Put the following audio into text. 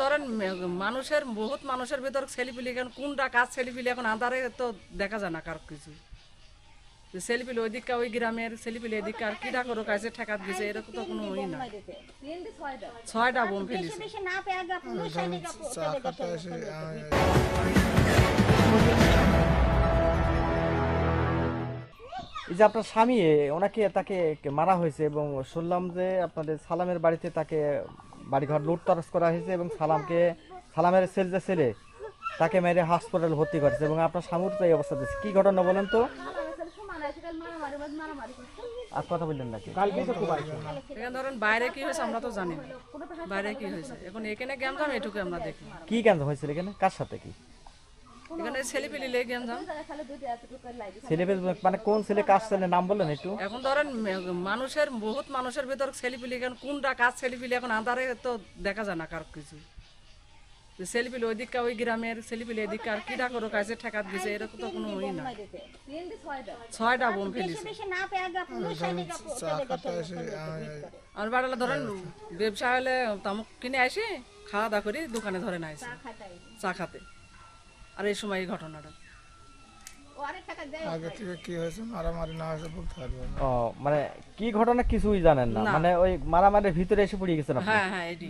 ধরেন মানুষের বহুত মানুষের ভেতর ছেলেপিলি এখন কোনটা কাজ ছেলেপিলি এখন আধারে তো দেখা যায় না কারও কিছু। ছেলিপিলি ওই দিকটা ওই গ্রামের ছেলিপিলি এদিকে আর কিটা করো কাছে ঠেকাত গেছে এরকম তো কোনো ওই না। ছয়টা বোম ফেলিছে। এসে এই যে আপনার স্বামী ওনাকে তাকে মারা হয়েছে এবং শুনলাম যে আপনাদের সালামের বাড়িতে তাকে বাড়িঘর লুট তরস করা হয়েছে এবং সালামকে সালামের ছেলে যে ছেলে তাকে মেরে হাসপাতাল ভর্তি করেছে এবং আপনার স্বামীর তো এই অবস্থা দিচ্ছে কী ঘটনা বলেন তো? আর কথা বললেন নাকি এখানে ধরেন বাইরে কি হয়েছে আমরা তো জানি না। বাইরে কি হয়েছে? এখন এখানে গেমজাম এটুকু আমরা দেখি। কি কেন হয়েছিল এখানে? কার সাথে কি? এখানে ছেলিপিলি লেগে মানে কোন ছেলে কার ছেলে নাম বললেন একটু? এখন ধরেন মানুষের বহুত মানুষের ভেতর ছেলিপিলি এখন কোনটা কাজ ছেলিপিলি এখন আধারে তো দেখা যায় না কারও কিছু। ছেলিপিলি ওই গ্রামের ছেলিপিলি এদিকে আর কিটা করো কাছে ঠেকাত এরকম তো কোনো ওই না। ছয়টা। বোম ফেলিছে। আর বাড়ালে ধরেন ব্যবসা হলে তামুক কিনে আসি খাওয়া দাওয়া করি দোকানে ধরে না আসি চা খাতে। আর এই সময় এই ঘটনাটা আগে থেকে কি হয়েছে? মারামারি না হয়েছে বলতে পারব না। ও মানে কি ঘটনা কিছুই জানেন না। মানে ওই মারামারির ভিতরে এসে পড়ে গেছেন আপনি? হ্যাঁ হ্যাঁ এটি